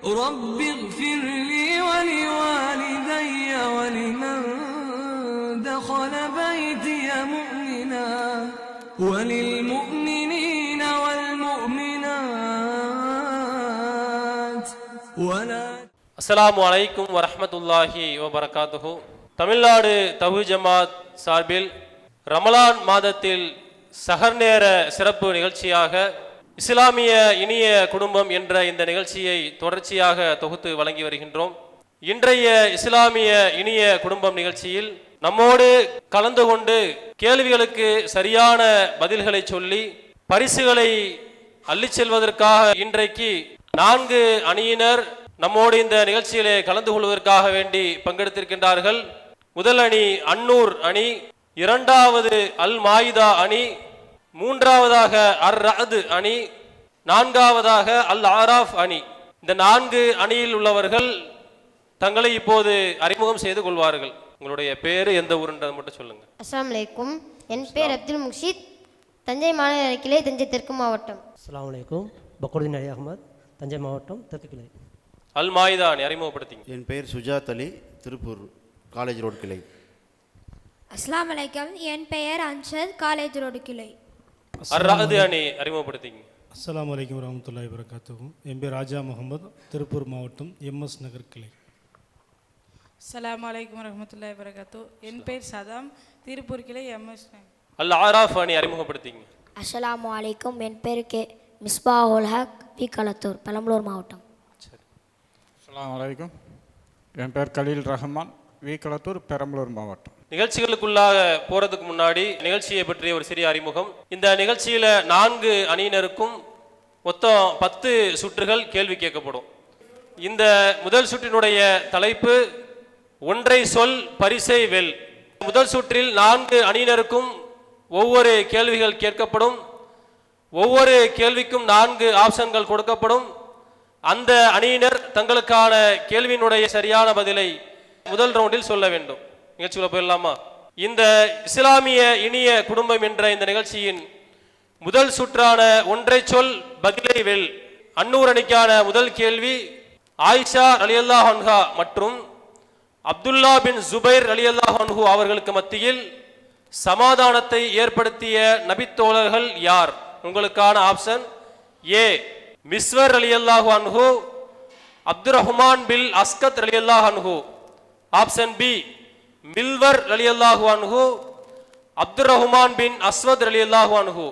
رب اغفر لي ولوالدي ولمن دخل بيتي مؤمنا وللمؤمنين والمؤمنات ولا அஸ்ஸலாமு அலைக்கும் வரஹ்மத்துல்லாஹி வபரகாத்துஹு தமிழ்நாடு தவு ஜமாத் சார்பில் ரமலான் மாதத்தில் சஹர் நேர சிறப்பு நிகழ்ச்சியாக இஸ்லாமிய இனிய குடும்பம் என்ற இந்த நிகழ்ச்சியை தொடர்ச்சியாக தொகுத்து வழங்கி வருகின்றோம். இன்றைய இஸ்லாமிய இனிய குடும்பம் நிகழ்ச்சியில் நம்மோடு கலந்து கொண்டு கேள்விகளுக்கு சரியான பதில்களை சொல்லி பரிசுகளை அள்ளி செல்வதற்காக இன்றைக்கு நான்கு அணியினர் நம்மோடு இந்த நிகழ்ச்சியிலே கலந்து கொள்வதற்காக வேண்டி பங்கெடுத்திருக்கின்றார்கள். முதல் அணி அன்னூர் அணி இரண்டாவது அல் மாயிதா அணி மூன்றாவதாக அர் ரஅது அணி நான்காவதாக அல் ஆராஃப் அணி. இந்த நான்கு அணியில் உள்ளவர்கள் தங்களை இப்போது அறிமுகம் செய்து கொள்வார்கள். உங்களுடைய பேரு எந்த ஊருன்றதை மட்டும் சொல்லுங்க. அஸ்ஸலாமு அலைக்கும். என் பேர் அப்துல் முக்ஷித் தஞ்சை மாநில கிளை தஞ்சை தெற்கு மாவட்டம். அஸ்ஸலாமு அலைக்கும். பக்ருதீன் அலி அகமது தஞ்சை மாவட்டம் தெற்கு கிளை. அல் மாயிதா அணி அறிமுகப்படுத்திங்க. என் பெயர் சுஜாத் அலி திருப்பூர் காலேஜ் ரோடு கிளை. அஸ்ஸலாமு அலைக்கும். என் பெயர் அன்ஷத் காலேஜ் ரோடு கிளை. அர் ரஅது அணி அறிமுகப்படுத்திங்க அஸ்ஸலாமு அலைக்கும் வரமத்துல்லாஹி வரகாத்துக்கும் என் பேர் ராஜா முகமது திருப்பூர் மாவட்டம் எம்எஸ் நகர் கிளை. அஸ்ஸலாமு அலைக்கும் வரஹ்மத்துல்லாஹி வரகாத்து என் பேர் சதாம் திருப்பூர் கிளை எம்எஸ் அல் ஆராஃப் அணி அறிமுகப்படுத்திங்க அஸ்ஸலாமு அலைக்கும் என் பேர் கே மிஸ்பாஹுல் ஹக் பி களத்தூர் பெரம்பலூர் மாவட்டம். அஸ்ஸலாமு அலைக்கும். என் பேர் கலீல் ரஹ்மான் வி பெரம்பலூர் மாவட்டம். நிகழ்ச்சிகளுக்குள்ளாக போறதுக்கு முன்னாடி நிகழ்ச்சியை பற்றிய ஒரு சிறிய அறிமுகம். இந்த நிகழ்ச்சியில நான்கு அணியினருக்கும் மொத்தம் பத்து சுற்றுகள் கேள்வி கேட்கப்படும். இந்த முதல் சுற்றினுடைய தலைப்பு ஒன்றை சொல் பரிசை வெல். முதல் சுற்றில் நான்கு அணியினருக்கும் ஒவ்வொரு கேள்விகள் கேட்கப்படும். ஒவ்வொரு கேள்விக்கும் நான்கு ஆப்ஷன்கள் கொடுக்கப்படும். அந்த அணியினர் தங்களுக்கான கேள்வியினுடைய சரியான பதிலை முதல் ரவுண்டில் சொல்ல வேண்டும். நிகழ்ச்சிக்குள்ள போயிடலாமா? இந்த இஸ்லாமிய இனிய குடும்பம் என்ற இந்த நிகழ்ச்சியின் முதல் சுற்றான ஒன்றை சொல் பதிலை வெல். அன்னூர் அணிக்கான முதல் கேள்வி ஆயிஷா அலியல்லா ஹன்ஹா மற்றும் அப்துல்லா பின் ஜுபைர் அலியல்லாஹ் அன்ஹு அவர்களுக்கு மத்தியில் சமாதானத்தை ஏற்படுத்திய நபித்தோழர்கள் யார்? உங்களுக்கான ஆப்ஷன் ஏ மிஸ்வர் அலியல்லாஹு அன்ஹு அப்துர் ரஹ்மான் பில் அஸ்கத் அலியல்லா அன்ஹு. ஆப்ஷன் பி மில்வர் அலி அன்ஹு அப்துர் ரஹ்மான் பின் அஸ்வத் அலியல்லாஹு அன்ஹு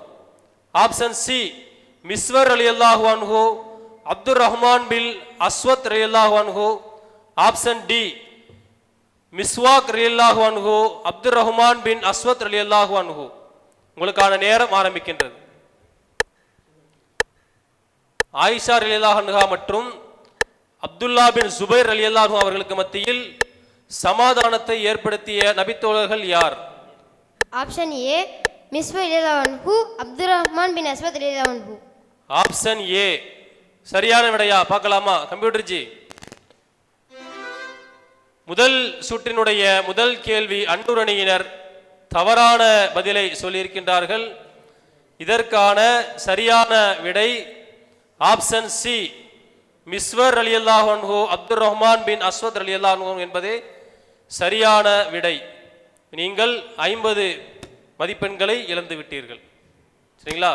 ஆப்ஷன் சி மிஸ்வர் அலி அன்ஹு அப்துர் ரஹ்மான் பில் அஸ்வத் அலியல்லாஹு ஆப்ஷன் டி மிஸ்வாக் அலி அன்ஹு அப்துர் ரஹ்மான் பின் அஸ்வத் அலி அன்ஹு உங்களுக்கான நேரம் ஆரம்பிக்கின்றது. ஆயிஷா ரலியல்லாஹு அன்ஹா மற்றும் அப்துல்லா பின் சுபைர் ரலியல்லாஹு அவர்களுக்கு மத்தியில் சமாதானத்தை ஏற்படுத்திய நபித்தோழர்கள் யார்? ஆப்ஷன் ஏ மிஸ்பா இலேலாவன்ஹு அப்துல் ரஹ்மான் பின் அஸ்வத் இலேலாவன்ஹு ஆப்ஷன் ஏ சரியான விடையா? பார்க்கலாமா? கம்ப்யூட்டர் ஜி. முதல் சுற்றினுடைய முதல் கேள்வி அன்னூர் அணியினர் தவறான பதிலை சொல்லியிருக்கின்றார்கள். இதற்கான சரியான விடை ஆப்ஷன் சி மிஸ்வர் அலி அல்லாஹன்ஹு அப்துல் ரஹ்மான் பின் அஸ்வத் அலி அல்லாஹு என்பதே சரியான விடை. நீங்கள் ஐம்பது மதிப்பெண்களை இழந்து விட்டீர்கள். சரிங்களா?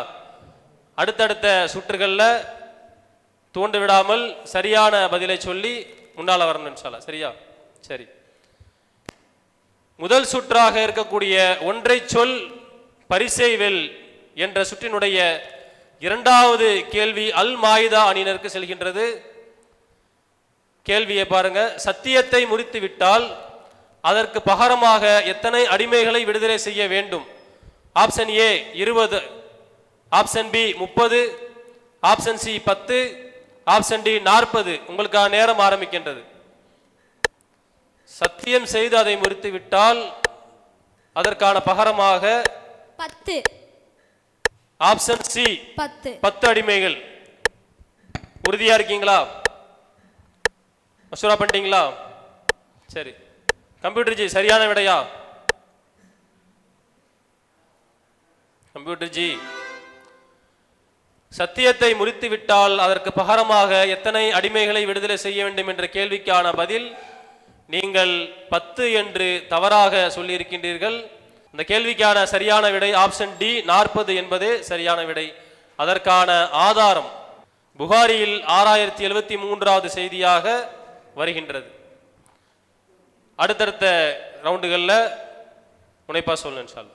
அடுத்தடுத்த சுற்றுகளில் தூண்டு விடாமல் சரியான பதிலை சொல்லி முன்னால் வரணும் இன்ஷால்லா சரியா? சரி. முதல் சுற்றாக இருக்கக்கூடிய ஒன்றை சொல் பரிசை வெல் என்ற சுற்றினுடைய இரண்டாவது கேள்வி அல் மாயிதா அணியினருக்கு செல்கின்றது. கேள்வியை பாருங்க. சத்தியத்தை முறித்து விட்டால் அதற்கு பகரமாக எத்தனை அடிமைகளை விடுதலை செய்ய வேண்டும்? ஆப்ஷன் ஏ இருபது ஆப்ஷன் பி முப்பது ஆப்ஷன் சி பத்து ஆப்ஷன் டி நாற்பது. உங்களுக்கான நேரம் ஆரம்பிக்கின்றது. சத்தியம் செய்து அதை முறித்து விட்டால் அதற்கான பகரமாக பத்து. ஆப்ஷன் சி பத்து. பத்து அடிமைகள். உறுதியா இருக்கீங்களா? மசூரா பண்ணிட்டீங்களா? சரி. கம்ப்யூட்டர் ஜி சரியான விடையா? கம்ப்யூட்டர் ஜி. சத்தியத்தை முறித்துவிட்டால் அதற்கு பகரமாக எத்தனை அடிமைகளை விடுதலை செய்ய வேண்டும் என்ற கேள்விக்கான பதில் நீங்கள் பத்து என்று தவறாக சொல்லியிருக்கின்றீர்கள். இந்த கேள்விக்கான சரியான விடை ஆப்ஷன் டி நாற்பது என்பதே சரியான விடை. அதற்கான ஆதாரம் புகாரியில் ஆறாயிரத்தி எழுபத்தி மூன்றாவது செய்தியாக வருகின்றது. அடுத்தடுத்த ரவுண்டுகளில் முனைப்பாக சொல்லுங்க சார்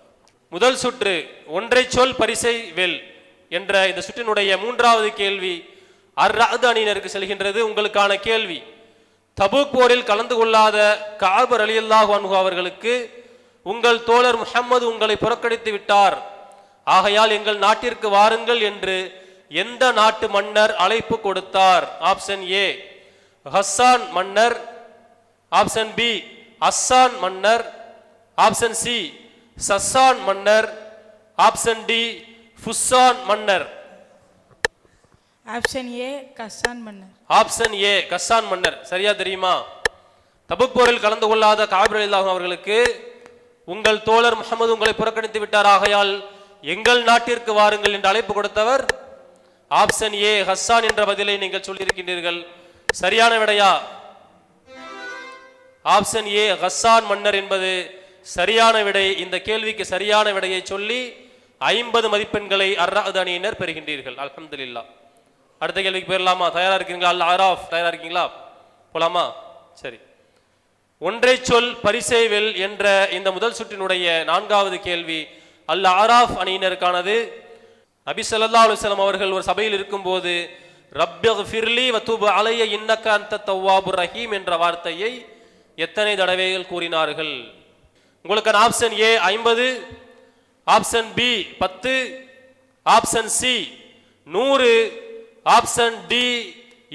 முதல் சுற்று ஒன்றை சொல் பரிசை வெல் என்ற இந்த சுற்றினுடைய மூன்றாவது கேள்வி அர் அணியினருக்கு செல்கின்றது. உங்களுக்கான கேள்வி தபூக் போரில் கலந்து கொள்ளாத காபர் அலியல்லாஹு அன்ஹு அவர்களுக்கு உங்கள் தோழர் முஹம்மது உங்களை புறக்கணித்து விட்டார். ஆகையால் எங்கள் நாட்டிற்கு வாருங்கள் என்று எந்த நாட்டு மன்னர் அழைப்பு கொடுத்தார்? ஆப்ஷன் ஏ ஹஸ்ஸான் மன்னர் ஆப்ஷன் பி அஸ்ஸான் மன்னர் ஆப்ஷன் சி சஸ்ஸான் மன்னர் ஆப்ஷன் டி ஃபுஸ்ஸான் மன்னர் ஆப்ஷன் ஏ கஸ்ஸான் மன்னர் ஆப்ஷன் ஏ கஸ்ஸான் மன்னர் சரியா தெரியுமா? தபுக் போரில் கலந்து கொள்ளாத காபிர் அல்லாஹ் அவர்களுக்கு உங்கள் தோழர் முகமது உங்களை புறக்கணித்து விட்டார். ஆகையால் எங்கள் நாட்டிற்கு வாருங்கள் என்று அழைப்பு கொடுத்தவர் ஆப்ஷன் ஏ ஹஸ்ஸான் என்ற பதிலை நீங்கள் சொல்லியிருக்கின்றீர்கள். சரியான விடையா? ஆப்ஷன் ஏ ஹஸ்ஸான் மன்னர் என்பது சரியான விடை இந்த கேள்விக்கு சரியான விடையை சொல்லி ஐம்பது மதிப்பெண்களை அர்ராது அணியினர் பெறுகின்றீர்கள். அல்ஹம்துலில்லாஹ் அடுத்த கேள்விக்கு போயிடலாமா தயாரா இருக்கீங்களா? அல் ஆராஃப் தயாரா இருக்கீங்களா? போலாமா? சரி. ஒன்றை சொல் பரிசை வெல் என்ற இந்த முதல் சுற்றினுடைய நான்காவது கேள்வி அல் ஆராஃப் அணியினருக்கானது. நபி ஸல்லல்லாஹு அலுவலம் அவர்கள் ஒரு சபையில் இருக்கும்போது ரப்பிக் ஃபிர்லி வத்துபு அலைய இன்னக்க அந்த தவ்வாபுர் ரஹீம் என்ற வார்த்தையை எத்தனை தடவைகள் கூறினார்கள்? உங்களுக்கான ஆப்ஷன் ஏ ஐம்பது ஆப்ஷன் பி பத்து ஆப்ஷன் சி நூறு ஆப்ஷன் டி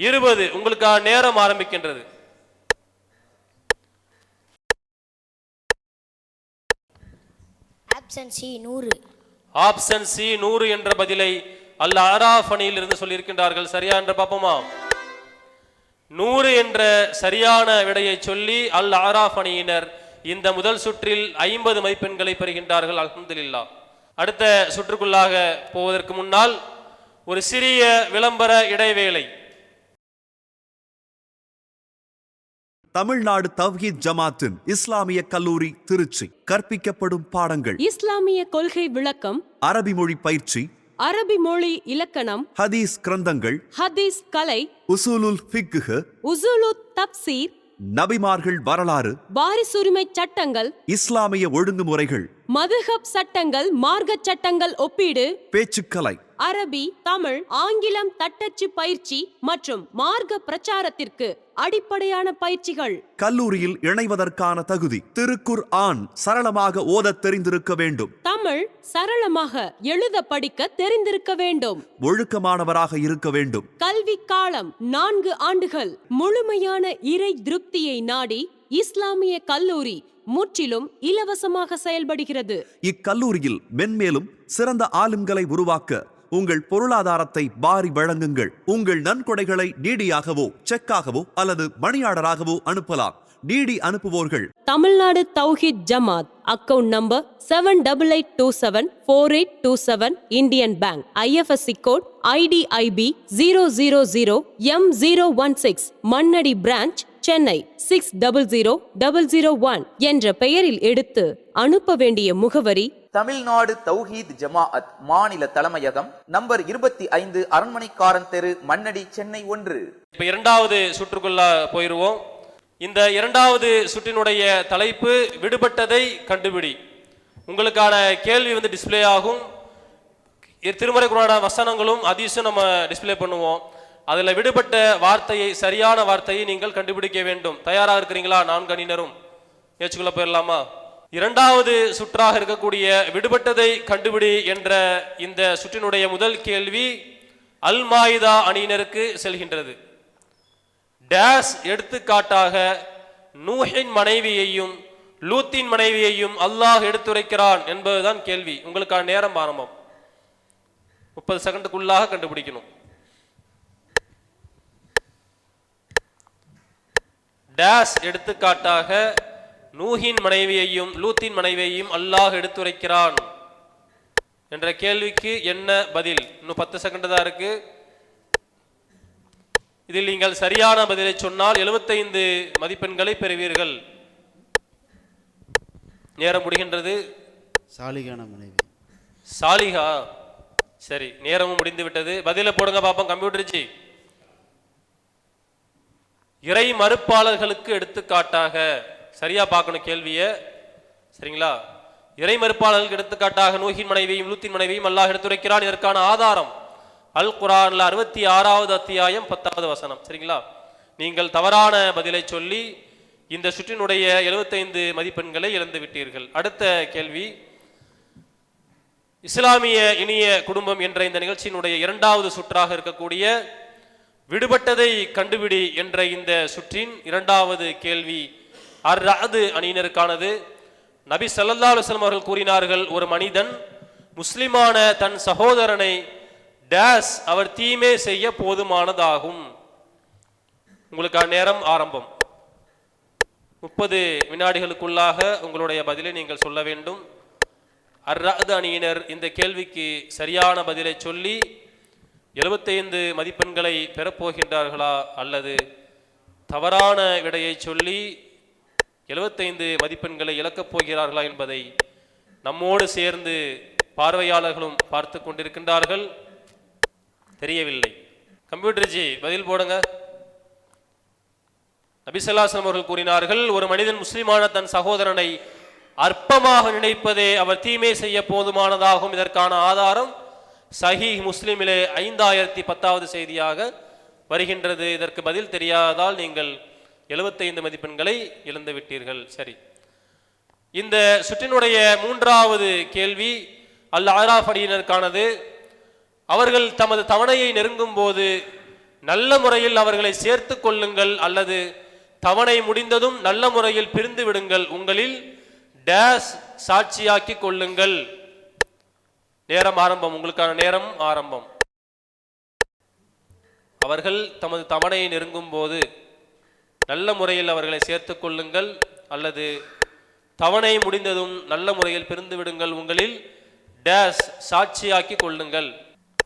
இருபது. உங்களுக்கான நேரம் ஆரம்பிக்கின்றது. ஆப்ஷன் சி நூறு. ஆப்ஷன் சி நூறு என்ற பதிலை அல் ஆராஃப் அணியில் இருந்து சொல்லியிருக்கின்றார்கள். சரியா என்று பார்ப்போமா? நூறு என்ற சரியான விடையை சொல்லி அல் ஆராஃப் அணியினர் இந்த முதல் சுற்றில் ஐம்பது மதிப்பெண்களை பெறுகின்றார்கள் அல்ஹம்துலில்லாஹ் அடுத்த சுற்றுக்குள்ளாக போவதற்கு முன்னால் ஒரு சிறிய விளம்பர இடைவேளை. தமிழ்நாடு தவ்ஹீத் ஜமாத்தின் இஸ்லாமிய கல்லூரி திருச்சி கற்பிக்கப்படும் பாடங்கள். இஸ்லாமிய கொள்கை விளக்கம் அரபி மொழி பயிற்சி அரபி மொழி இலக்கணம் ஹதீஸ் கிரந்தங்கள் ஹதீஸ் கலை உசூலுல் ஃபிக்ஹ் உசுலு தப்சீர் நபிமார்கள் வரலாறு வாரிசுரிமை சட்டங்கள் இஸ்லாமிய ஒழுங்குமுறைகள் மதுஹப் சட்டங்கள் மார்க்க சட்டங்கள் ஒப்பீடு பேச்சுக்கலை. அரபி தமிழ் ஆங்கிலம் தட்டச்சு பயிற்சி மற்றும் மார்க்க பிரச்சாரத்திற்கு அடிப்படையான பயிற்சிகள். கல்லூரியில் இணைவதற்கான தகுதி. திருக்குர் ஆன் சரளமாக ஓதத் தெரிந்திருக்க வேண்டும். தமிழ் சரளமாக எழுத படிக்க தெரிந்திருக்க வேண்டும். ஒழுக்கமானவராக இருக்க வேண்டும். கல்வி காலம் நான்கு ஆண்டுகள். முழுமையான இறை திருப்தியை நாடி இஸ்லாமிய கல்லூரி முற்றிலும் இலவசமாக செயல்படுகிறது. இக்கல்லூரியில் மென்மேலும் சிறந்த ஆளும்களை உருவாக்க உங்கள் பொருளாதாரத்தை பாரி வழங்குங்கள். உங்கள் நன்கொடைகளை டிடியாகவோ செக்காகவோ அல்லது மணியாளராகவோ அனுப்பலாம். DD அனுப்புவோர்கள். Tamil Nadu Thowheed Jamath account number seven double eight two seven four eight two seven Indian Bank. IFSC code IDIB zero zero zero M zero one six Mannady branch Chennai six double zero double zero one என்ற பெயரில் எடுத்து அனுப்ப வேண்டிய முகவரி தமிழ்நாடு தௌஹீத் ஜமாஅத் மாநில தலைமையகம் number இருபத்தி ஐந்து அரண்மனைக்காரன் தெரு மண்ணடி சென்னை ஒன்று. இப்ப இரண்டாவது சுற்றுக்குள்ள போயிருவோம். இந்த இரண்டாவது சுற்றினுடைய தலைப்பு விடுபட்டதை கண்டுபிடி. உங்களுக்கான கேள்வி வந்து டிஸ்ப்ளே ஆகும். திருமறை குரான வசனங்களும் அதிசும் நம்ம டிஸ்பிளே பண்ணுவோம். அதில் விடுபட்ட வார்த்தையை சரியான வார்த்தையை நீங்கள் கண்டுபிடிக்க வேண்டும். தயாராக இருக்கிறீங்களா? நான்கு அணியினரும். ஏச்சுக்குள்ள போயிடலாமா இரண்டாவது சுற்றாக இருக்கக்கூடிய விடுபட்டதை கண்டுபிடி என்ற இந்த சுற்றினுடைய முதல் கேள்வி அல் மாயிதா அணியினருக்கு செல்கின்றது. டேஸ் எடுத்துக்காட்டாக நூஹின் மனைவியையும் லூத்தின் மனைவியையும் அல்லாஹ் எடுத்துரைக்கிறான் என்பதுதான் கேள்வி. உங்களுக்கான நேரம் ஆரம்பம். முப்பது செகண்டுக்குள்ளாக கண்டுபிடிக்கணும். டேஸ் எடுத்துக்காட்டாக நூஹின் மனைவியையும் லூத்தின் மனைவியையும் அல்லாஹ் எடுத்துரைக்கிறான். என்ற கேள்விக்கு என்ன பதில்? இன்னும் பத்து செகண்ட் தான் இருக்கு. இதில் நீங்கள் சரியான பதிலை சொன்னால் 75 மதிப்பெண்களை பெறுவீர்கள். நேரம் முடிகின்றது. சாலிகான மனைவி. சாலிகா? சரி நேரமும் முடிந்து விட்டது பதில போடுங்க பாப்போம் கம்ப்யூட்டர் ஜி இறை மறுப்பாளர்களுக்கு எடுத்துக்காட்டாக சரியா பார்க்கணும் கேள்வியை. சரிங்களா? இறை மறுப்பாளர்களுக்கு எடுத்துக்காட்டாக நூகின் மனைவியும் லூத்தின் மனைவியும் அல்லாஹ் எடுத்துரைக்கிறான். இதற்கான ஆதாரம் அல் குரான்ல அறுபத்தி ஆறாவது அத்தியாயம் பத்தாவது வசனம். சரிங்களா? நீங்கள் தவறான பதிலை சொல்லி இந்த சுற்றினுடைய 75 மதிப்பெண்களை இழந்து விட்டீர்கள். அடுத்த கேள்வி. இஸ்லாமிய இனிய குடும்பம் என்ற இந்த நிகழ்ச்சியினுடைய இரண்டாவது சுற்றாக இருக்கக்கூடிய விடுபட்டதை கண்டுபிடி என்ற இந்த சுற்றின் இரண்டாவது கேள்வி அர் ரஹது அணியினருக்கானது. நபி சல்லா அலுவலம் அவர்கள் கூறினார்கள் ஒரு மனிதன் முஸ்லிமான தன் சகோதரனை டேஸ் அவர் தீமே செய்ய போதுமானதாகும். உங்களுக்கான நேரம் ஆரம்பம். முப்பது வினாடிகளுக்குள்ளாக உங்களுடைய பதிலை நீங்கள் சொல்ல வேண்டும். அர்ரஹது அணியினர் இந்த கேள்விக்கு சரியான பதிலை சொல்லி 75 மதிப்பெண்களை பெறப்போகின்றார்களா அல்லது தவறான விடையை சொல்லி 75 மதிப்பெண்களை இழக்கப் போகிறார்களா என்பதை நம்மோடு சேர்ந்து பார்வையாளர்களும் பார்த்து கொண்டிருக்கின்றார்கள். தெரியவில்லை. கம்ப்யூட்டர் ஜி பதில் போடுங்க. நபிசல்லாஸ்லம் அவர்கள் கூறினார்கள் ஒரு மனிதன் முஸ்லிமான தன் சகோதரனை அற்பமாக நினைப்பதே அவர் தீமை செய்ய போதுமானதாகும். இதற்கான ஆதாரம் சஹி முஸ்லிமிலே ஐந்தாயிரத்தி பத்தாவது செய்தியாக வருகின்றது. இதற்கு பதில் தெரியாததால் நீங்கள் 75 மதிப்பெண்களை இழந்து விட்டீர்கள். சரி. இந்த சுற்றினுடைய மூன்றாவது கேள்வி அல் ஆராஃப் அடியினருக்கானது அவர்கள் தமது தவணையை நெருங்கும் போது நல்ல முறையில் அவர்களை சேர்த்து கொள்ளுங்கள் அல்லது தவணை முடிந்ததும் நல்ல முறையில் பிரிந்து விடுங்கள். உங்களில் டேஸ் சாட்சியாக்கி கொள்ளுங்கள். நேரம் ஆரம்பம். உங்களுக்கான நேரம் ஆரம்பம். அவர்கள் தமது தவணையை நெருங்கும் போது நல்ல முறையில் அவர்களை சேர்த்து கொள்ளுங்கள் அல்லது தவணை முடிந்ததும் நல்ல முறையில் பிரிந்து விடுங்கள் உங்களில் டேஸ் சாட்சியாக்கி கொள்ளுங்கள்.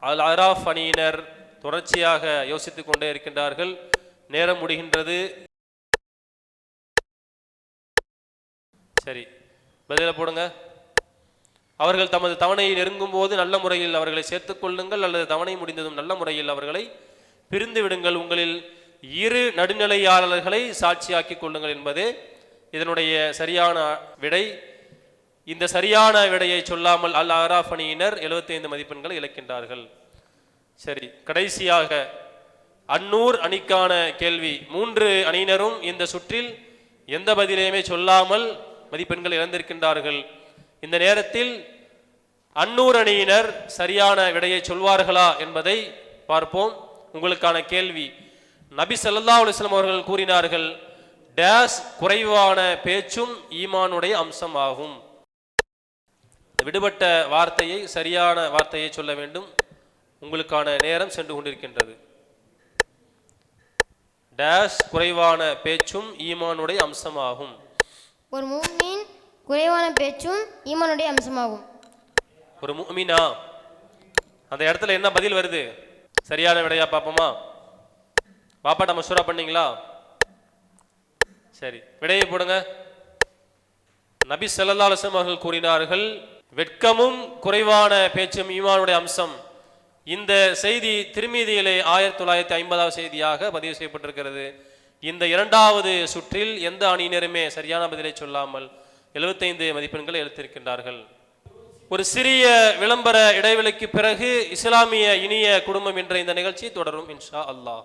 அல் அராஃப் அணியினர் தொடர்ச்சியாக யோசித்துக் கொண்டே இருக்கின்றார்கள். நேரம் முடிகின்றது. சரி பதில போடுங்க. அவர்கள் தமது தவணையை நெருங்கும் போது நல்ல முறையில் அவர்களை சேர்த்துக் கொள்ளுங்கள் அல்லது தவணை முடிந்ததும் நல்ல முறையில் அவர்களை பிரிந்து விடுங்கள் உங்களில். இரு நடுநிலையாளர்களை சாட்சியாக்கி கொள்ளுங்கள் என்பது இதனுடைய சரியான விடை. இந்த சரியான விடையை சொல்லாமல் அல் ஆராஃப் அணியினர் 75 மதிப்பெண்களை இழக்கின்றார்கள். சரி கடைசியாக அன்னூர் அணிக்கான கேள்வி. மூன்று அணியினரும் இந்த சுற்றில் எந்த பதிலையுமே சொல்லாமல் மதிப்பெண்கள் இழந்திருக்கின்றார்கள். இந்த நேரத்தில் அன்னூர் அணியினர் சரியான விடையை சொல்வார்களா என்பதை பார்ப்போம். உங்களுக்கான கேள்வி. நபி ஸல்லல்லாஹு அலைஹி வஸல்லம் அவர்கள் கூறினார்கள் டேஸ் குறைவான பேச்சும் ஈமானுடைய அம்சமாகும். விடுபட்ட வார்த்தையை சரியான வார்த்தையை சொல்ல வேண்டும். உங்களுக்கான நேரம் சென்று கொண்டிருக்கின்றது. டேஸ் குறைவான பேச்சும் ஈமானுடைய அம்சமாகும். ஒரு மூமின் குறைவான பேச்சும் ஈமானுடைய அம்சமாகும். ஒரு முஃமினா அந்த இடத்துல என்ன பதில் வருது? சரியான விடையா பார்ப்போமா பாப்பாட்ட மசூரா பண்ணீங்களா? சரி விடையை போடுங்க. நபி ஸல்லல்லாஹு அவர்கள் கூறினார்கள் வெட்கமும் குறைவான பேச்சும் ஈமானுடைய அம்சம். இந்த செய்தி திருமீதியிலே ஆயிரத்தி தொள்ளாயிரத்தி ஐம்பதாவது செய்தியாக பதிவு செய்யப்பட்டிருக்கிறது. இந்த இரண்டாவது சுற்றில் எந்த அணியினருமே சரியான பதிலை சொல்லாமல் 75 மதிப்பெண்களை எழுத்திருக்கின்றார்கள் ஒரு சிறிய விளம்பர இடைவெளிக்கு பிறகு இஸ்லாமிய இனிய குடும்பம் என்ற இந்த நிகழ்ச்சி தொடரும் இன்ஷா அல்லாஹ்.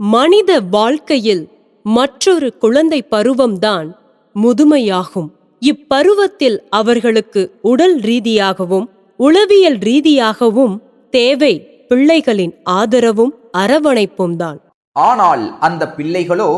மனித வாழ்க்கையில் மற்றொரு குழந்தை பருவம்தான் முதுமையாகும். இப்பருவத்தில் அவர்களுக்கு உடல் ரீதியாகவும் உளவியல் ரீதியாகவும் தேவை பிள்ளைகளின் ஆதரவும் அரவணைப்பும் தான். ஆனால் அந்த பிள்ளைகளோ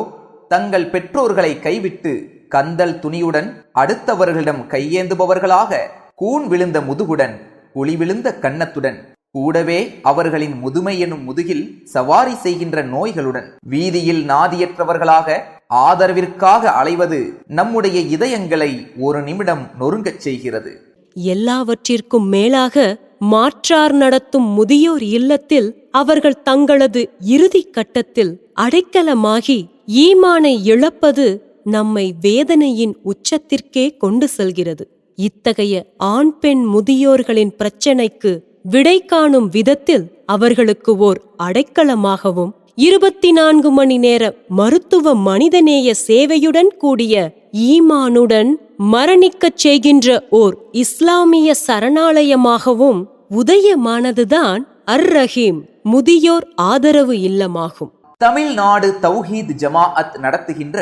தங்கள் பெற்றோர்களை கைவிட்டு கந்தல் துணியுடன் அடுத்தவர்களிடம் கையேந்துபவர்களாக கூன் விழுந்த முதுகுடன் குழி விழுந்த கன்னத்துடன் கூடவே அவர்களின் முதுமை எனும் முதுகில் சவாரி செய்கின்ற நோய்களுடன் வீதியில் நாதியற்றவர்களாக ஆதரவிற்காக அலைவது நம்முடைய இதயங்களை ஒரு நிமிடம் நொறுங்கச் செய்கிறது. எல்லாவற்றிற்கும் மேலாக மாற்றார் நடத்தும் முதியோர் இல்லத்தில் அவர்கள் தங்களது இறுதி கட்டத்தில் அடைக்கலமாகி ஈமானை இழப்பது நம்மை வேதனையின் உச்சத்திற்கே கொண்டு செல்கிறது. இத்தகைய ஆண் பெண் முதியோர்களின் பிரச்சனைக்கு விடை காணும் விதத்தில் அவர்களுக்கு ஓர் அடைக்கலமாகவும் இருபத்தி நான்கு மணி நேர மருத்துவ மனிதநேய சேவையுடன் கூடிய ஈமானுடன் மரணிக்கச் செய்கின்ற ஓர் இஸ்லாமிய சரணாலயமாகவும் உதயமானதுதான் அர் ரஹீம் முதியோர் ஆதரவு இல்லமாகும். தமிழ்நாடு தௌஹீத் ஜமாஅத் நடத்துகின்ற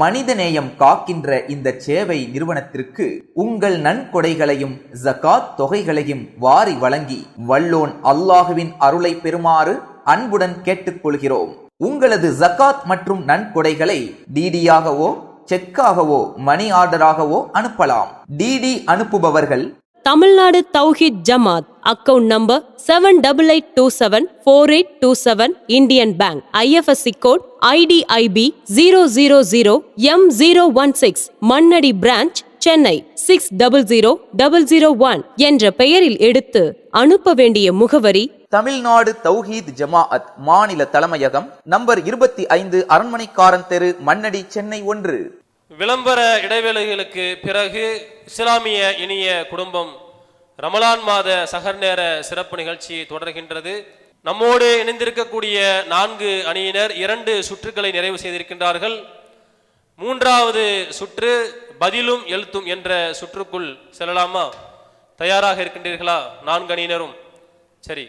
மனிதநேயம் காக்கின்ற இந்த சேவை நிறுவனத்திற்கு உங்கள் நன்கொடைகளையும் ஜகாத் தொகைகளையும் வாரி வழங்கி வல்லோன் அல்லாஹுவின் அருளை பெறுமாறு அன்புடன் கேட்டுக்கொள்கிறோம். உங்களது ஜகாத் மற்றும் நன்கொடைகளை டிடியாகவோ செக்காகவோ மணி ஆர்டராகவோ அனுப்பலாம். DD அனுப்புபவர்கள் Tamil Nadu Thowheed Jamath account number seven double eight two seven four eight two seven Indian Bank. IFSC code IDIB zero zero zero M zero one six Mannady branch Chennai six double zero double zero one என்ற பெயரில் எடுத்து அனுப்ப வேண்டிய முகவரி தமிழ்நாடு தௌஹீத் ஜமாஅத் மாநில தலைமையகம் number இருபத்தி ஐந்து அரண்மனைக்காரன் தெரு மண்ணடி சென்னை ஒன்று. விளம்பர இடைவேளைகளுக்கு பிறகு இஸ்லாமிய இனிய குடும்பம் ரமலான் மாத சகர் நேர சிறப்பு நிகழ்ச்சி தொடர்கின்றது. நம்மோடு இணைந்திருக்கக்கூடிய நான்கு அணியினர் இரண்டு சுற்றுகளை நிறைவு செய்திருக்கின்றார்கள். மூன்றாவது சுற்று பதிலும் எழுத்தும் என்ற சுற்றுக்குள் செல்லலாமா? தயாராக இருக்கின்றீர்களா? நான்கு அணியினரும். சரி.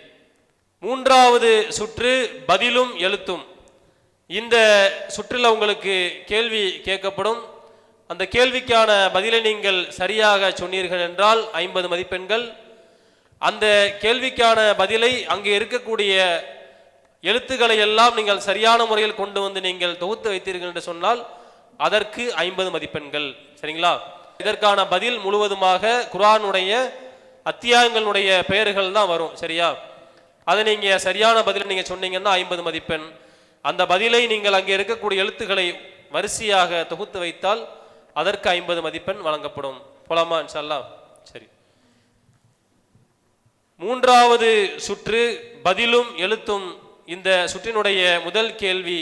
மூன்றாவது சுற்று பதிலும் எழுத்தும். இந்த சுற்றில் உங்களுக்கு கேள்வி கேட்கப்படும். அந்த கேள்விக்கான பதிலை நீங்கள் சரியாக சொன்னீர்கள் என்றால் ஐம்பது மதிப்பெண்கள். அந்த கேள்விக்கான பதிலை அங்கே இருக்கக்கூடிய எழுத்துக்களை எல்லாம் நீங்கள் சரியான முறையில் கொண்டு வந்து நீங்கள் தொகுத்து வைத்தீர்கள் என்று சொன்னால் அதற்கு ஐம்பது மதிப்பெண்கள். சரிங்களா? இதற்கான பதில் முழுவதுமாக குரானுடைய அத்தியாயங்களுடைய பெயர்கள் தான் வரும். சரியா? அதை நீங்கள் சரியான பதில் நீங்கள் சொன்னீங்கன்னா ஐம்பது மதிப்பெண். அந்த பதிலை நீங்கள் அங்கே இருக்கக்கூடிய எழுத்துக்களை வரிசையாக தொகுத்து வைத்தால் அதற்கு ஐம்பது மதிப்பெண் வழங்கப்படும். போலாமா இன்ஷால்லா சரி. மூன்றாவது சுற்று பதிலும் எழுத்தும். இந்த சுற்றினுடைய முதல் கேள்வி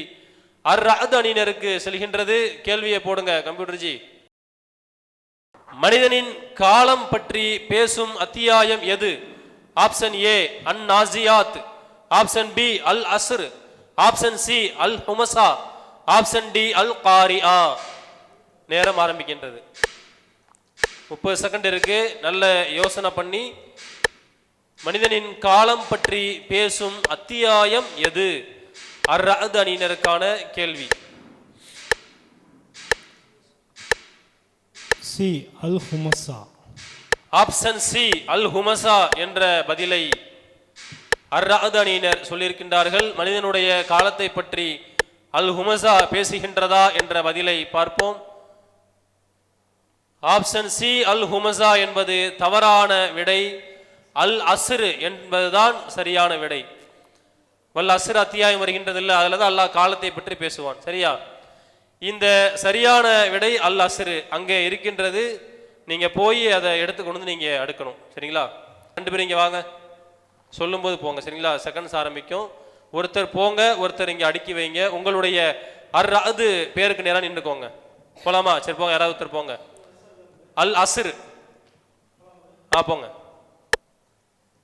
அர் ரஅத் அணியினருக்கு செல்கின்றது. கேள்வியை போடுங்க கம்ப்யூட்டர் ஜி மனிதனின் காலம் பற்றி பேசும் அத்தியாயம் எது? ஆப்ஷன் ஏ அன் நாசியாத் ஆப்ஷன் பி அல் அஸ்ர் ஆப்ஷன் சி அல் ஹுமசா ஆப்ஷன் டி அல் காரிஆ நேரம் ஆரம்பிக்கின்றது. முப்பது செகண்ட் இருக்கு. நல்ல யோசனை பண்ணி மனிதனின் காலம் பற்றி பேசும் அத்தியாயம் எது? அர் ரஅத் அணியினருக்கான கேள்வி. சி அல் ஹுமசா ஆப்ஷன் சி அல் ஹுமசா என்ற பதிலை அர் ரஅத் அணியினர் சொல்லியிருக்கின்றார்கள். மனிதனுடைய காலத்தை பற்றி அல் ஹுமசா பேசுகின்றதா என்ற பதிலை பார்ப்போம். ஆப்ஷன் சி அல் ஹுமசா என்பது தவறான விடை அல் அசுரு என்பதுதான் சரியான விடை. வல் அசுர் அத்தியாயம் வருகின்றதில்ல அதில் தான் அல்லாஹ் காலத்தை பற்றி பேசுவான் சரியா? இந்த சரியான விடை அல் அசுரு அங்கே இருக்கின்றது. நீங்கள் போய் அதை எடுத்து கொண்டு வந்து நீங்கள் எடுக்கணும் சரிங்களா? ரெண்டு பேரும் இங்கே வாங்க. சொல்லும்போது போங்க சரிங்களா? செகண்ட்ஸ் ஆரம்பிக்கும். ஒருத்தர் போங்க ஒருத்தர் இங்கே அடுக்கி வைங்க. உங்களுடைய அர் அது பேருக்கு நேராக நின்றுக்கோங்க. போகலாமா சரி போங்க. யாராவது ஒருத்தர் போங்க. அல் அசுர் ஆ போங்க.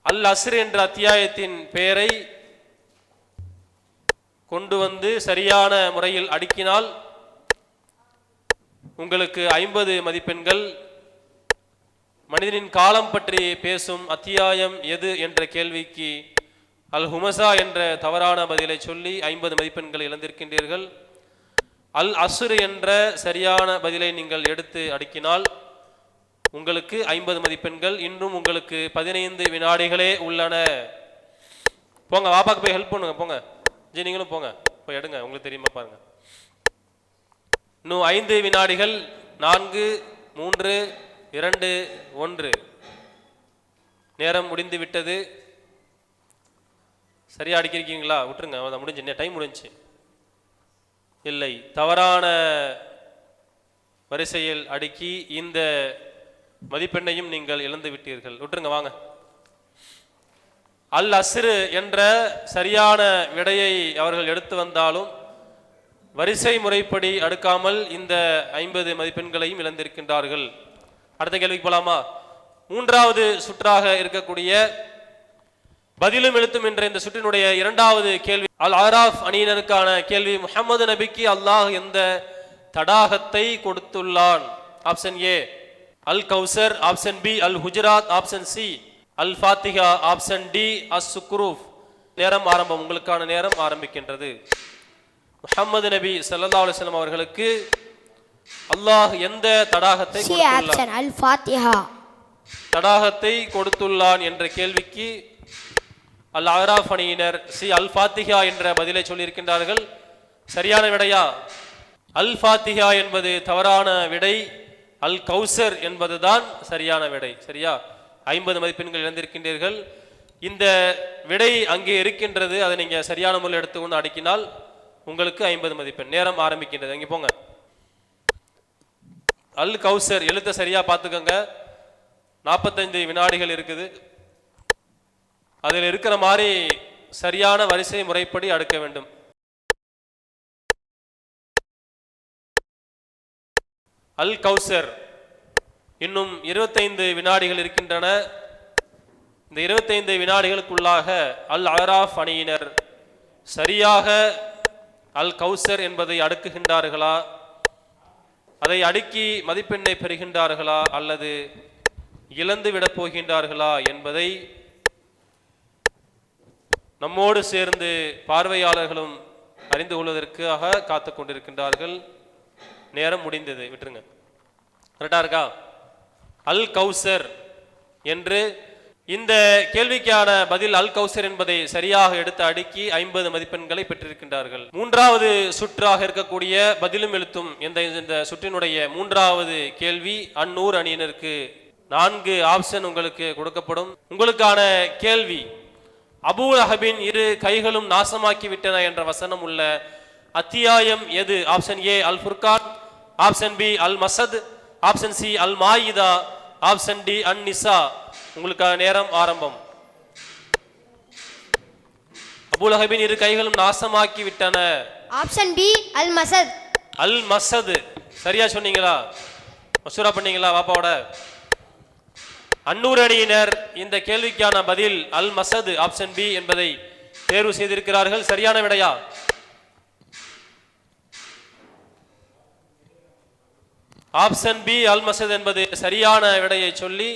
அல் அசுர் என்ற அத்தியாயத்தின் பெயரை கொண்டு வந்து சரியான முறையில் அடுக்கினால் உங்களுக்கு ஐம்பது மதிப்பெண்கள். மனிதனின் காலம் பற்றி பேசும் அத்தியாயம் எது என்ற கேள்விக்கு அல் ஹுமசா என்ற தவறான பதிலை சொல்லி ஐம்பது மதிப்பெண்கள் இழந்திருக்கின்றீர்கள். அல் அசுர் என்ற சரியான பதிலை நீங்கள் எடுத்து அடுக்கினால் உங்களுக்கு ஐம்பது மதிப்பெண்கள் இன்னும் உங்களுக்கு பதினைந்து வினாடிகளே உள்ளன. போங்க வாப்பாக்கு போய் ஹெல்ப் பண்ணுங்க போங்க. ஜி நீங்களும் போங்க. போய் எடுங்க உங்களுக்கு தெரியுமா பாருங்க. இன்னும் ஐந்து வினாடிகள் நான்கு மூன்று இரண்டு ஒன்று. நேரம் முடிந்து விட்டது. சரியா அடிக்கிருக்கீங்களா? விட்டுருங்க அவ்வளோதான் முடிஞ்சு. டைம் முடிஞ்சுச்சு இல்லை தவறான வரிசையில் அடுக்கி இந்த மதிப்பெண்ணையும் நீங்கள் இழந்து விட்டீர்கள். விட்டுருங்க வாங்க. அல் அஸ்ரு என்ற சரியான விடையை அவர்கள் எடுத்து வந்தாலும் வரிசை முறைப்படி அடுக்காமல் இந்த ஐம்பது மதிப்பெண்களையும் இழந்திருக்கின்றார்கள். அடுத்த கேள்விக்கு போலாமா? மூன்றாவது சுற்றாக இருக்கக்கூடிய பதிலும் எழுத்தும் என்ற இந்த சுற்றினுடைய இரண்டாவது கேள்வி. அல் ஆராஃப் அணியினருக்கான கேள்வி முஹம்மது நபிக்கு அல்லாஹ் எந்த தடாகத்தை கொடுத்துள்ளான்? ஆப்ஷன் ஏ அல் கௌசர் ஆப்ஷன் பி அல் ஹுஜராத் ஆப்ஷன் சி அல் ஃபாத்திகா ஆப்ஷன் டி அஸ் சுக்ரூஃப் நேரம் ஆரம்பம் உங்களுக்கான நேரம் ஆரம்பிக்கின்றது. முஹம்மது நபி ஸல்லல்லாஹு அலைஹி வஸல்லம் அவர்களுக்கு அல்லாஹ் எந்த தடாகத்தை தடாகத்தை கொடுத்துள்ளான் என்ற கேள்விக்கு அல் ஆராஃப் அணியினர் சி அல் ஃபாத்திஹா என்ற பதிலை சொல்லியிருக்கின்றார்கள். சரியான விடையா? அல் ஃபாத்திஹா என்பது தவறான விடை. அல் கௌசர் என்பதுதான் சரியான விடை சரியா? ஐம்பது மதிப்பெண்கள் இழந்திருக்கின்றீர்கள். இந்த விடை அங்கே இருக்கின்றது அதை நீங்கள் சரியான முறையில் எடுத்துக்கொண்டு அடுக்கினால் உங்களுக்கு ஐம்பது மதிப்பெண். நேரம் ஆரம்பிக்கின்றது. அங்கே போங்க. அல் கௌசர் எழுத்த சரியாக பார்த்துக்கோங்க. நாற்பத்தைந்து வினாடிகள் இருக்குது. அதில் இருக்கிற மாதிரி சரியான வரிசை முறைப்படி அடுக்க வேண்டும். அல் கௌசர். இன்னும் இருபத்தைந்து வினாடிகள் இருக்கின்றன. இந்த இருபத்தைந்து வினாடிகளுக்குள்ளாக அல் அராஃப் அணியினர் சரியாக அல் கௌசர் என்பதை அடுக்குகின்றார்களா? அதை அடுக்கி மதிப்பெண்ணை பெறுகின்றார்களா? அல்லது இழந்து விடப் போகின்றார்களா என்பதை நம்மோடு சேர்ந்து பார்வையாளர்களும் அறிந்து கொள்வதற்காக காத்து கொண்டிருக்கின்றார்கள். நேரம் முடிந்தது. விட்டுருங்க. கரெக்டாக இருக்கா? அல் கௌசர் என்று இந்த கேள்விக்கான பதில் அல் கௌசர் என்பதை சரியாக எடுத்து அடுக்கி ஐம்பது மதிப்பெண்களை பெற்றிருக்கின்றார்கள். மூன்றாவது சுற்றாக இருக்கக்கூடிய பதிலும் எழுத்தும் இந்த இந்த சுற்றினுடைய மூன்றாவது கேள்வி அந்நூறு அணியினருக்கு நான்கு ஆப்ஷன் உங்களுக்கு கொடுக்கப்படும். உங்களுக்கான கேள்வி அபூ அஹபின் இரு கைகளும் நாசமாக்கி விட்டன என்ற வசனம் உள்ள அத்தியாயம் எது? ஆப்ஷன் ஏ அல் ஃபுர்கான். ஆப்ஷன் பி அல் மசத் ஆப்ஷன் சி அல் மாயிதா ஆப்ஷன் டி அன் நிசா உங்களுக்கான நேரம் ஆரம்பம். அபூ அஹபின் இரு கைகளும் நாசமாக்கி விட்டன ஆப்ஷன் பி அல் மசத் அல் மசத் சரியா சொன்னீங்களா? மசூரா பண்ணீங்களா பாப்பாவோட? அன்னூர் அணியினர் இந்த கேள்விக்கான பதில் அல் மசத் ஆப்ஷன் பி என்பதை தேர்வு செய்திருக்கிறார்கள். சரியான விடையா? ஆப்ஷன் பி அல் மசத் என்பது சரியான விடையை சொல்லி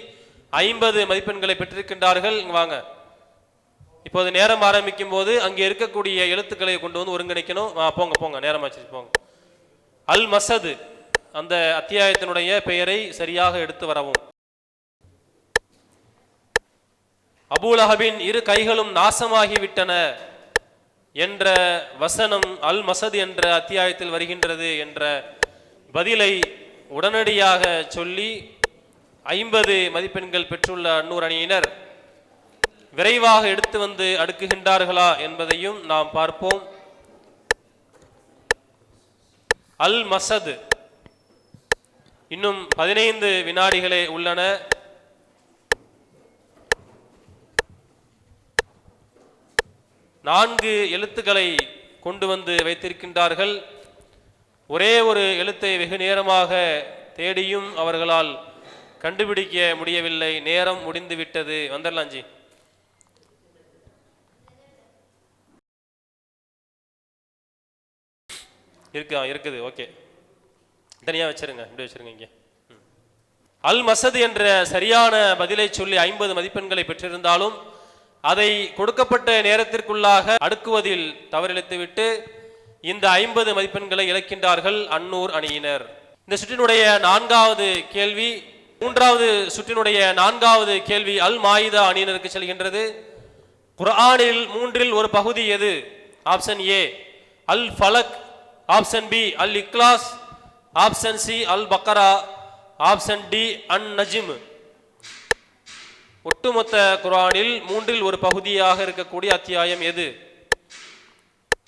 ஐம்பது மதிப்பெண்களை பெற்றிருக்கின்றார்கள். இங்க வாங்க. இப்போது நேரம் ஆரம்பிக்கும் போது அங்கே இருக்கக்கூடிய எழுத்துக்களை கொண்டு வந்து ஒருங்கிணைக்கணும். போங்க போங்க. நேரம் ஆச்சு போங்க. அல் மசது அந்த அத்தியாயத்தினுடைய பெயரை சரியாக எடுத்து வரவும். அபூலஹபின் இரு கைகளும் நாசமாகிவிட்டன என்ற வசனம் அல் மசது என்ற அத்தியாயத்தில் வருகின்றது என்ற பதிலை உடனடியாக சொல்லி ஐம்பது மதிப்பெண்கள் பெற்றுள்ள அன்னூர் அணியினர் விரைவாக எடுத்து வந்து அடுக்குகின்றார்களா என்பதையும் நாம் பார்ப்போம். அல் மசத் இன்னும் பதினைந்து வினாடிகளே உள்ளன. நான்கு எழுத்துக்களை கொண்டு வந்து வைத்திருக்கின்றார்கள். ஒரே ஒரு எழுத்தை வெகு நேரமாக தேடியும் அவர்களால் கண்டுபிடிக்க முடியவில்லை. நேரம் முடிந்து விட்டது. வந்துடலாம் ஜி இருக்கா இருக்குது. ஓகே. தனியாக வச்சிருங்க. இப்படி வச்சிருங்க இங்கே. ம். அல் மசது என்ற சரியான பதிலை சொல்லி ஐம்பது மதிப்பெண்களை பெற்றிருந்தாலும் அதை கொடுக்கப்பட்ட நேரத்திற்குள்ளாக அடுக்குவதில் தவறிழைத்துவிட்டு இந்த ஐம்பது மதிப்பெண்களை இழக்கின்றார்கள் அன்னூர் அணியினர். இந்த சுற்றினுடைய நான்காவது கேள்வி மூன்றாவது சுற்றினுடைய நான்காவது கேள்வி அல் மாயிதா அணியினருக்கு செல்கின்றது. குர்ஆனில் மூன்றில் ஒரு பகுதி எது? Option A. அல் ஃபலக் ஆப்ஷன் பி அல் இக்லாஸ் ஆப்ஷன் சி அல் பக்கரா ஆப்ஷன் டி அன் நஜிம். ஒட்டுமொத்த குர்ஆனில் மூன்றில் ஒரு பகுதியாக இருக்கக்கூடிய அத்தியாயம் எது?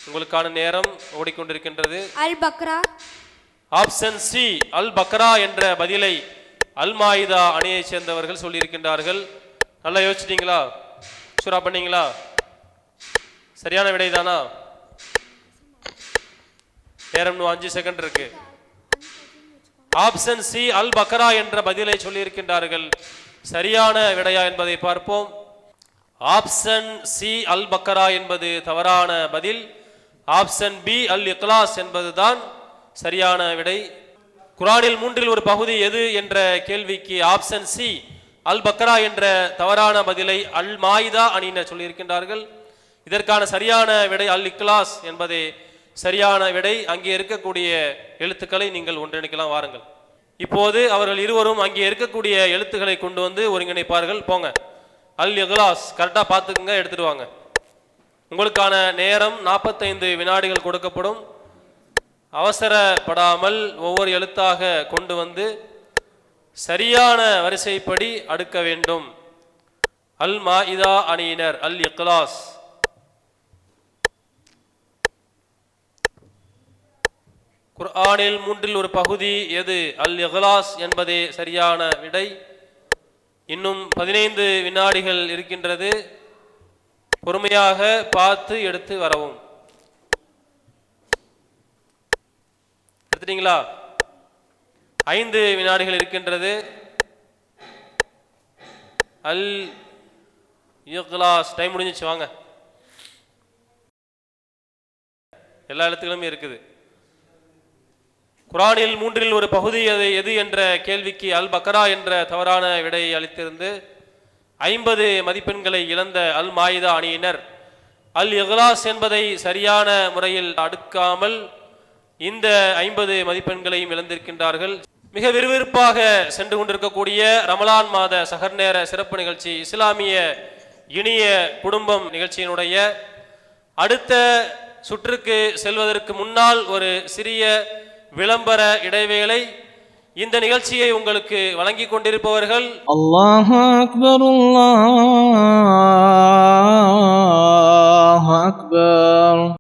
உங்களுக்கான நேரம் ஓடிக்கொண்டிருக்கின்றது. Al Baqarah option C Al Baqarah என்ற பதிலை அல் மாயிதா அணியைச் சேர்ந்தவர்கள் சொல்லியிருக்கின்றார்கள். நல்லா யோசிச்சிட்டீங்களா? ஷூரா பண்ணீங்களா? சரியான விடைதானா நேரம் இன்னும் அஞ்சு செகண்ட் இருக்கு. ஆப்ஷன் சி அல் பக்ரா என்ற பதிலை சொல்லியிருக்கின்றார்கள். சரியான விடையா என்பதை பார்ப்போம். ஆப்ஷன் சி அல் பக்கரா என்பது தவறான பதில். ஆப்ஷன் பி அல் இக்லாஸ் என்பதுதான் சரியான விடை. குரானில் மூன்றில் ஒரு பகுதி எது என்ற கேள்விக்கு ஆப்ஷன் சி அல் பக்ரா என்ற தவறான பதிலை அல் மாயிதா அணியினர் சொல்லியிருக்கின்றார்கள். இதற்கான சரியான விடை அல் இக்லாஸ் என்பதே சரியான விடை. அங்கே இருக்கக்கூடிய எழுத்துக்களை நீங்கள் ஒன்றிணைக்கலாம் வாருங்கள். இப்போது அவர்கள் இருவரும் அங்கே இருக்கக்கூடிய எழுத்துக்களை கொண்டு வந்து ஒருங்கிணைப்பார்கள். போங்க. அல் இக்லாஸ் கரெக்டாக பார்த்துக்குங்க எடுத்துட்டு வாங்க. உங்களுக்கான நேரம் நாற்பத்தைந்து வினாடிகள் கொடுக்கப்படும். அவசரப்படாமல் ஒவ்வொரு எழுத்தாக கொண்டு வந்து சரியான வரிசைப்படி அடுக்க வேண்டும். அல் மாஇதா அணியினர் அல் இக்லாஸ். குர்ஆனில் மூன்றில் ஒரு பகுதி எது? அல் இஹ்லாஸ் என்பதே சரியான விடை. இன்னும் பதினைந்து வினாடிகள் இருக்கின்றது. பொறுமையாக பார்த்து எடுத்து வரவும். எடுத்துட்டீங்களா? ஐந்து வினாடிகள் இருக்கின்றது. அல் இக்லாஸ் டைம் முடிஞ்சிச்சு வாங்க. எல்லா எழுத்துக்களுமே இருக்குது. குரானில் மூன்றில் ஒரு பகுதி அது எது என்ற கேள்விக்கு அல் பக்கரா என்ற தவறான விடையை அளித்திருந்து ஐம்பது மதிப்பெண்களை இழந்த அல் மாயிதா அணியினர். அல் இஹ்லாஸ் என்பதை சரியான முறையில் அடுக்காமல் இந்த ஐம்பது மதிப்பெண்களையும் இழந்திருக்கின்றார்கள். மிக விறுவிறுப்பாக சென்று கொண்டிருக்கக்கூடிய ரமலான் மாத சகர் நேர சிறப்பு நிகழ்ச்சி இஸ்லாமிய இனிய குடும்பம் நிகழ்ச்சியினுடைய அடுத்த சுற்றுக்கு செல்வதற்கு முன்னால் ஒரு சிறிய விளம்பர இடைவேளை இந்த நிகழ்ச்சியை உங்களுக்கு வழங்கி கொண்டிருப்பவர்கள் அல்லாஹ் அக்பர் அல்லாஹ் அக்பர்.